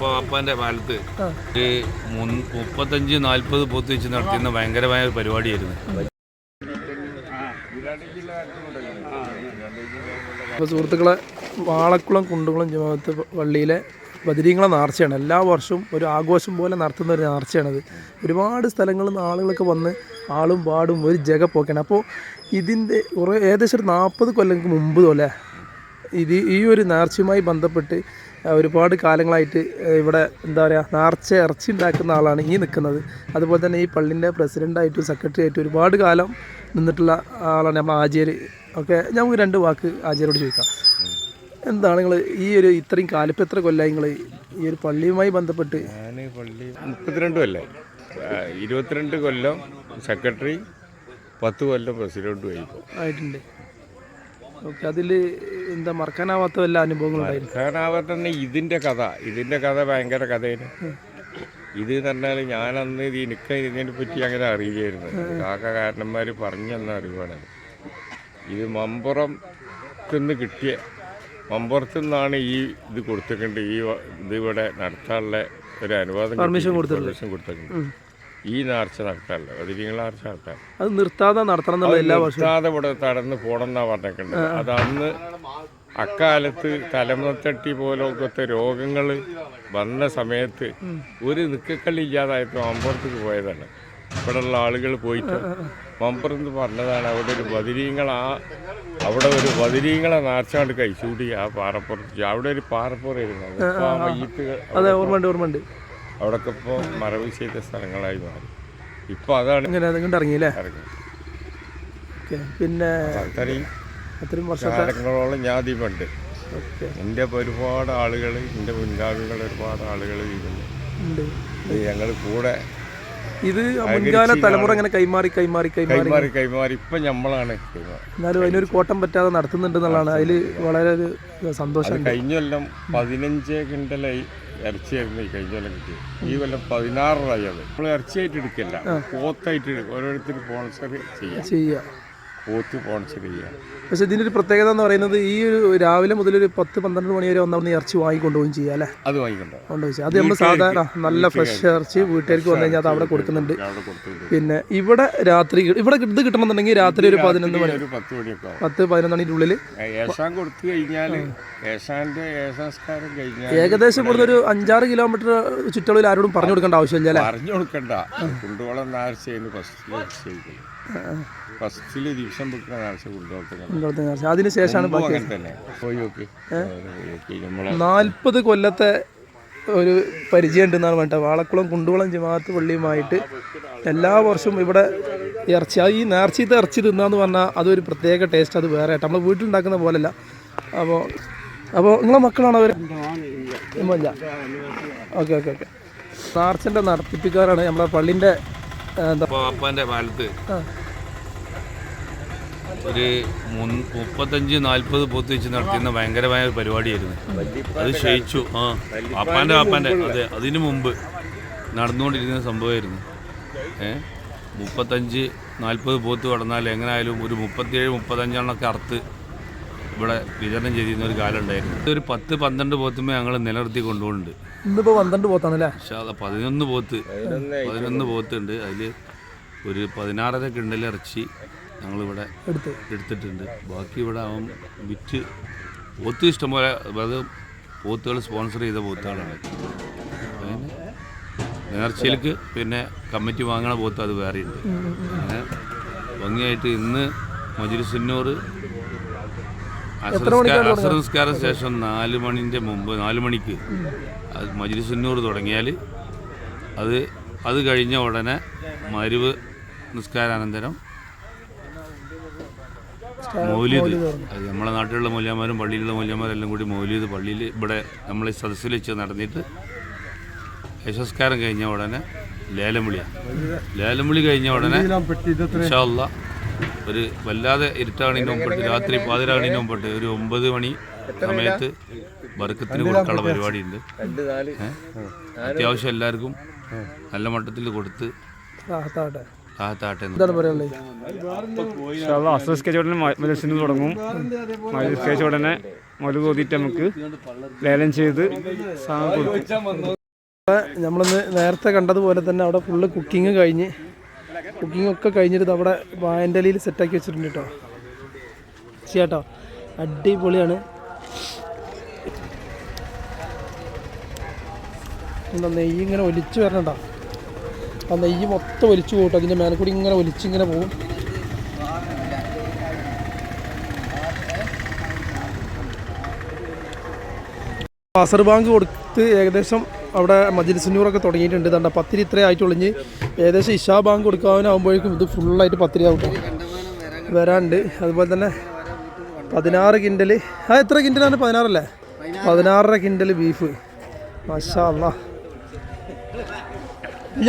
പാപ്പാന്റെ കാലത്ത്. ഒരു മുപ്പത്തഞ്ച് നാൽപ്പത് പോത്ത് വെച്ച് നടത്തിയിരുന്ന ഭയങ്കരമായ ഒരു പരിപാടിയായിരുന്നു. അപ്പോൾ സുഹൃത്തുക്കളെ വാളക്കുളം കുണ്ടുകുളം ജമാഅത്ത് പള്ളിയിലെ ബദരീങ്ങളെ നാർച്ചയാണ്. എല്ലാ വർഷവും ഒരു ആഘോഷം പോലെ നടത്തുന്ന ഒരു നേർച്ചയാണത്. ഒരുപാട് സ്ഥലങ്ങളിൽ നിന്ന് ആളുകളൊക്കെ വന്ന് ആളും പാടും ഒരു ജഗ ജഗപ്പൊക്കെയാണ്. അപ്പോൾ ഇതിന്റെ കുറേ ഏകദേശം ഒരു നാൽപ്പത് കൊല്ലങ്ങൾക്ക് മുമ്പ് പോലെ ഇത് ഈ ഒരു നേർച്ചയുമായി ബന്ധപ്പെട്ട് ഒരുപാട് കാലങ്ങളായിട്ട് ഇവിടെ എന്താ പറയുക നാർച്ച ഇറച്ചി ഉണ്ടാക്കുന്ന ആളാണ് ഈ നിൽക്കുന്നത്. അതുപോലെ തന്നെ ഈ പള്ളിന്റെ പ്രസിഡന്റായിട്ടും സെക്രട്ടറി ആയിട്ടും ഒരുപാട് കാലം നിന്നിട്ടുള്ള ആളാണ് നമ്മൾ ആചാര്യ ഒക്കെ നമുക്ക് രണ്ട് വാക്ക് ആചാര്യോട് ചോദിക്കാം. എന്താണ് നിങ്ങൾ ഈ ഒരു ഇത്രയും കാലം ഇപ്പം എത്ര കൊല്ലമായി നിങ്ങൾ ഈ ഒരു പള്ളിയുമായി ബന്ധപ്പെട്ട്? ഞാൻ പള്ളി മുപ്പത്തിരണ്ട് കൊല്ലേ ഇരുപത്തിരണ്ട് കൊല്ലം സെക്രട്ടറി പത്ത് കൊല്ലം പ്രസിഡന്റും ആയിട്ടുണ്ട്. ഓക്കെ അതിൽ എന്താ മറക്കാനാവാത്ത വല്ല അനുഭവങ്ങളുണ്ടായിരുന്നു മറക്കാനാവാത്ത തന്നെ ഇതിന്റെ കഥ. ഇതിന്റെ കഥ ഭയങ്കര കഥയാണ്. ഇത് എന്ന് പറഞ്ഞാൽ ഞാനന്ന് ഇത് എനിക്ക് ഇതിനെ പറ്റി അങ്ങനെ അറിയില്ലായിരുന്നു. കാക്ക കാരണന്മാർ പറഞ്ഞു തന്ന അറിവാണ് ഇത് മമ്പുറത്തുനിന്ന് കിട്ടിയ മമ്പുറത്തു നിന്നാണ് ഈ ഇത് കൊടുത്തിട്ടുണ്ട്. ഈ ഇത് ഇവിടെ നടത്താനുള്ള ഒരു അനുവാദം. പെർമിഷൻ കൊടുത്തിട്ടുണ്ട്. ഈ നേർച്ച നടത്താറില്ല. ഒതിരിങ്ങളെ നേർച്ച നടത്താൻ അത് നിർത്താതെ നടത്തണം എന്നുള്ള എല്ലാ വർഷവും നിർത്താതെ ഇവിടെ തടന്ന് പോണെന്നാ പറഞ്ഞിട്ടുണ്ട് അത് അന്ന് അക്കാലത്ത് തലമുറത്തട്ടി പോലൊക്കെ രോഗങ്ങൾ വന്ന സമയത്ത് ഒരു നിക്കക്കല്ലില്ലാതായപ്പോൾ മമ്പുറത്തേക്ക് പോയതാണ്. ഇവിടെയുള്ള ആളുകൾ പോയിട്ട് മമ്പുറത്ത് പറഞ്ഞതാണ് അവിടെ ഒരു ബദിരീങ്ങൾ ആ അവിടെ ഒരു ബദിരീങ്ങളെ നാർച്ചാണ്ട് കഴിച്ചുകൂടി ആ പാറപ്പുറത്ത്. അവിടെ ഒരു പാറപ്പുറ മയ്യത്തുകൾ അതെ ഓർമ്മയുണ്ട് ഓർമ്മയുണ്ട്. അവിടെയൊക്കെ ഇപ്പോൾ മറവ് ചെയ്ത സ്ഥലങ്ങളായി മാറി. ഇപ്പോൾ അതാണ് ഇങ്ങനെ അതുകൊണ്ട് ഇറങ്ങിയില്ലേ? ഓക്കേ. പിന്നെ അത്രയും അത്രയും വർഷത്തെ കാലങ്ങളോളം ഞാൻ ഇതിമുണ്ട് ഓക്കെ. എന്റെ പരിപാട ഒരുപാട് ആളുകൾ എന്റെ മുൻഗാമികൾ ഒരുപാട് ആളുകൾ ഇരുന്നു ഉണ്ട്. ഞങ്ങൾ കൂടെ ഇത് മുൻകാല തലമുറ ഇങ്ങനെ കൈമാറി കൈമാറി കൈമാറി കൈമാറി. ഇപ്പം നമ്മളാണ് എന്നാലും അതിനൊരു കോട്ടം പറ്റാതെ നടത്തുന്നുണ്ട് എന്നുള്ളതാണ് അതിൽ വളരെ ഒരു സന്തോഷം കഴിഞ്ഞ കൊല്ലം പതിനഞ്ച് കിണ്ടലായി. ഇറച്ചിയായിരുന്നു ഈ കഴിഞ്ഞ കൊല്ലം കിട്ടിയത്. ഈ കൊല്ലം പതിനാറ് അത് നമ്മൾ ഇറച്ചിയായിട്ട് എടുക്കില്ല. പോത്തായിട്ട് ഓരോരുത്തർ സ്പോൺസർ ചെയ്യാം. ചെയ്യുക പോത്ത് സ്പോൺസർ കഴിയുക പക്ഷേ ഇതിന്റെ ഒരു പ്രത്യേകത എന്ന് പറയുന്നത് ഈ ഒരു രാവിലെ മുതൽ ഒരു പത്ത് പന്ത്രണ്ട് മണി വരെ ഒന്നാമത് ഇറച്ചി വാങ്ങിക്കൊണ്ടുപോകും ചെയ്യാം അല്ലേ? അത് വാങ്ങിക്കൊണ്ടോ കൊണ്ടുപോയി അത് നമ്മൾ സാധാരണ നല്ല ഫ്രഷ് ഇറച്ചി വീട്ടുകാർക്ക് വന്നു കഴിഞ്ഞാൽ അത് അവിടെ കൊടുക്കുന്നുണ്ട്. പിന്നെ ഇവിടെ രാത്രി ഇവിടെ ഇത് കിട്ടണമെന്നുണ്ടെങ്കിൽ രാത്രി ഒരു പതിനൊന്ന് മണി ഒരു പത്ത് മണിയൊക്കെ പത്ത് പതിനൊന്ന് മണിന്റെ ഉള്ളിൽ. ഏഷാൻ കൊടുത്തു കഴിഞ്ഞാൽ ഏഷാസ്കാരം കഴിഞ്ഞാൽ ഏകദേശം ഇവിടുന്ന് ഒരു അഞ്ചാറ് കിലോമീറ്റർ ചുറ്റളവിൽ ആരോടും പറഞ്ഞു കൊടുക്കേണ്ട ആവശ്യമില്ല അല്ലേ? പറഞ്ഞു കൊടുക്കണ്ട. കൊണ്ടുപോകണം നാഴ്ചയാണ് ഫസ്റ്റിൽ ചെയ്തത് ഫസ്റ്റിൽ ദിവസം അതിനുശേഷമാണ് നാൽപ്പത് കൊല്ലത്തെ ഒരു പരിചയം ഉണ്ടെന്നാണ് പറഞ്ഞത് വാളക്കുളം കുണ്ടുകുളം ജമാഅത്ത് പള്ളിയുമായിട്ട് എല്ലാ വർഷവും ഇവിടെ ഇറച്ചി. ഈ നേർച്ചത്തെ ഇറച്ചി തിന്നാന്ന് പറഞ്ഞാൽ അതൊരു പ്രത്യേക ടേസ്റ്റ് അത് വേറെ നമ്മൾ വീട്ടിലുണ്ടാക്കുന്ന പോലല്ല. അപ്പോൾ അപ്പോൾ നിങ്ങളെ മക്കളാണോ അവർ ഇല്ല. Okay okay okay. നേർച്ചന്റെ നടത്തിപ്പിക്കാരാണ് നമ്മളെ പള്ളിന്റെ പാപ്പാന്റെ കാലത്ത് ഒരു മുപ്പത്തഞ്ച് നാൽപ്പത് പോത്ത് വെച്ച് നടത്തിയിരുന്ന ഭയങ്കരമായ ഒരു പരിപാടിയായിരുന്നു. അത് ക്ഷയിച്ചു. ആ. പാപ്പാന്റെ പാപ്പാന്റെ അതെ അതിനു മുമ്പ് നടന്നുകൊണ്ടിരുന്ന സംഭവമായിരുന്നു. ഏ? മുപ്പത്തഞ്ച് നാൽപ്പത് പോത്ത് കടന്നാൽ എങ്ങനെയായാലും ഒരു മുപ്പത്തിയേഴ് മുപ്പത്തഞ്ചെണ്ണൊക്കെ അറുത്ത് ഇവിടെ വിതരണം ചെയ്തിരുന്ന ഒരു കാലം ഉണ്ടായിരുന്നു. ഒരു പത്ത് പന്ത്രണ്ട് പോത്തുമ്പോൾ ഞങ്ങൾ നിലനിർത്തി കൊണ്ടുപോകുന്നുണ്ട്. പതിനൊന്ന് പന്ത്രണ്ട് പോത്താണല്ലേ പക്ഷേ അത് പതിനൊന്ന് പോത്ത്. പതിനൊന്ന് പോത്തുണ്ട്. അതിൽ ഒരു പതിനാറര കിണ്ടൽ ഇറച്ചി ഞങ്ങളിവിടെ ഇവിടെ എടുത്തിട്ടുണ്ട്. ബാക്കി ഇവിടെ അവൻ വിറ്റ് പോത്ത് ഇഷ്ടംപോലെ അത് പോത്തുകൾ സ്പോൺസർ ചെയ്ത പോത്തുകളാണ്. നേർച്ചയിലേക്ക് പിന്നെ കമ്മിറ്റി വാങ്ങണ പോത്ത് അത് വേറെയുണ്ട്. അങ്ങനെ ഭംഗിയായിട്ട് ഇന്ന് മജുരുസുന്നൂർ അസംസ്കാര ശേഷം നാല് മണിന്റെ മുമ്പ് നാല് മണിക്ക് അത് മജുരുസുന്നൂർ തുടങ്ങിയാൽ അത് അത് കഴിഞ്ഞ ഉടനെ മരുവ് നിസ്കാരാനന്തരം മൗലീദ്. അത് നമ്മളെ നാട്ടിലുള്ള മൂല്യന്മാരും പള്ളിയിലുള്ള മൂല്യന്മാരെല്ലാം കൂടി മൗലീദ് പള്ളിയിൽ ഇവിടെ നമ്മളെ സദസ്സിൽ വെച്ച് നടന്നിട്ട് യശസ്കാരം കഴിഞ്ഞ ഉടനെ ലേലം വിളിയാണ്. ലേലം വിളി കഴിഞ്ഞ ഉടനെ ഇൻഷാ അല്ലാ ഒരു വല്ലാതെ ഇരുട്ടാണിന് മുമ്പിട്ട്. രാത്രി പാതിരാണിന് മുമ്പിട്ട്. ഒരു ഒമ്പത് മണി സമയത്ത് വർക്കത്തിന് കൊടുക്കാനുള്ള പരിപാടിയുണ്ട്? അത്യാവശ്യം എല്ലാവർക്കും നല്ല മട്ടത്തിൽ കൊടുത്ത് മത്സ്യം തുടങ്ങും. മത്സരം ഉടനെ മുതൽ തോതിയിട്ട് നമുക്ക് ലേലം ചെയ്ത് സാധനം കൊടുക്കും. നമ്മളിന്ന് നേരത്തെ കണ്ടതുപോലെ തന്നെ അവിടെ ഫുള്ള് കുക്കിംഗ് കഴിഞ്ഞ് കുക്കിംഗ് ഒക്കെ കഴിഞ്ഞിട്ട് അവിടെ വായന്റലിയിൽ സെറ്റാക്കി വെച്ചിട്ടുണ്ട് കേട്ടോ. ചേട്ടോ അടിപൊളിയാണ്. എന്താ നെയ്യ് ഇങ്ങനെ ഒലിച്ചു വരണണ്ട ആ നെയ്യ് മൊത്തം ഒലിച്ചു പോകട്ടോ അതിന്റെ മേലെ കൂടി ഇങ്ങനെ ഒലിച്ചിങ്ങനെ പോകും. അസർ ബാങ്ക് കൊടുത്ത് ഏകദേശം അവിടെ മജിലിസിനൂറൊക്കെ തുടങ്ങിയിട്ടുണ്ട്. തണ്ട പത്തിരി ഇത്രേ ആയിട്ടുള്ളഞ്ഞ് ഏകദേശം ഇഷാ ബാങ്ക് കൊടുക്കാനാകുമ്പോഴേക്കും ഇത് ഫുള്ളായിട്ട് പത്തിരി ആവും ട്ടോ. വരാണ്ട് അതുപോലെ തന്നെ പതിനാറ് കിൻഡൽ ആ എത്ര കിൻഡലാണ്? പതിനാറല്ലേ? പതിനാറര കിൻഡൽ ബീഫ്. മഷാ അല്ലാ ഈ